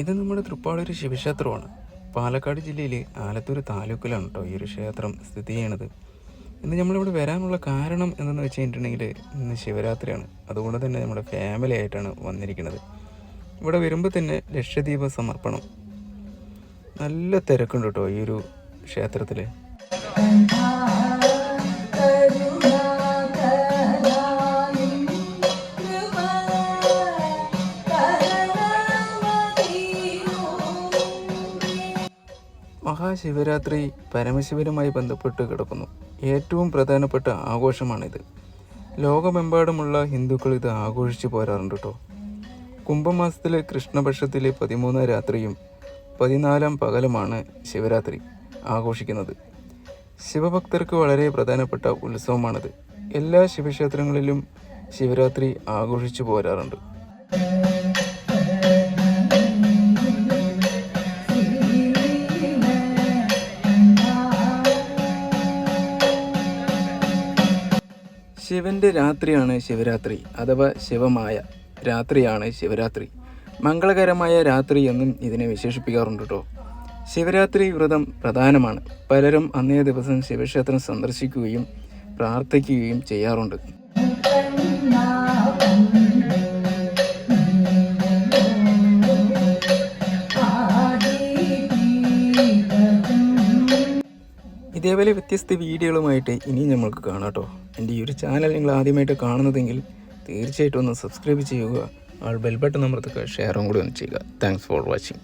ഇത് നമ്മുടെ തൃപ്പാളൂർ ശിവക്ഷേത്രമാണ്. പാലക്കാട് ജില്ലയിലെ ആലത്തൂർ താലൂക്കിലാണ് കേട്ടോ ഈ ഒരു ക്ഷേത്രം സ്ഥിതി ചെയ്യണത്. ഇന്ന് നമ്മളിവിടെ വരാനുള്ള കാരണം എന്തെന്ന് വെച്ച് കഴിഞ്ഞിട്ടുണ്ടെങ്കിൽ ഇന്ന് ശിവരാത്രിയാണ്. അതുകൊണ്ട് തന്നെ നമ്മുടെ ഫാമിലി ആയിട്ടാണ് വന്നിരിക്കുന്നത് ഇവിടെ വരുമ്പോൾ തന്നെ ലക്ഷദ്വീപ സമർപ്പണം. നല്ല തിരക്കുണ്ട് കേട്ടോ ഈ ഒരു ക്ഷേത്രത്തിൽ മഹാശിവരാത്രി പരമശിവനുമായി ബന്ധപ്പെട്ട് കിടക്കുന്നു. ഏറ്റവും പ്രധാനപ്പെട്ട ആഘോഷമാണിത്. ലോകമെമ്പാടുമുള്ള ഹിന്ദുക്കൾ ഇത് ആഘോഷിച്ചു പോരാറുണ്ട് കേട്ടോ കുംഭമാസത്തിലെ കൃഷ്ണപക്ഷത്തിലെ പതിമൂന്ന് രാത്രിയും പതിനാലാം പകലുമാണ് ശിവരാത്രി ആഘോഷിക്കുന്നത്. ശിവഭക്തർക്ക് വളരെ പ്രധാനപ്പെട്ട ഉത്സവമാണിത്. എല്ലാ ശിവക്ഷേത്രങ്ങളിലും ശിവരാത്രി ആഘോഷിച്ചു പോരാറുണ്ട്. ശിവന്റെ രാത്രിയാണ് ശിവരാത്രി അഥവാ ശിവമായ രാത്രിയാണ് ശിവരാത്രി. മംഗളകരമായ രാത്രി എന്നും ഇതിനെ വിശേഷിപ്പിക്കാറുണ്ട് കേട്ടോ ശിവരാത്രി വ്രതം പ്രധാനമാണ്. പലരും അന്നേ ദിവസം ശിവക്ഷേത്രം സന്ദർശിക്കുകയും പ്രാർത്ഥിക്കുകയും ചെയ്യാറുണ്ട്. ഇതേപോലെ വ്യത്യസ്ത വീഡിയോകളുമായിട്ട് ഇനിയും നമ്മൾക്ക് കാണാം കേട്ടോ. എന്റെ ഈ ഒരു ചാനൽ നിങ്ങൾ ആദ്യമായിട്ട് കാണുന്നതെങ്കിൽ തീർച്ചയായിട്ടും ഒന്ന് സബ്സ്ക്രൈബ് ചെയ്യുക. ആൾ ബെൽ ബട്ടൺ ഷെയറും കൂടി ഒന്ന് ചെയ്യുക. Thanks for watching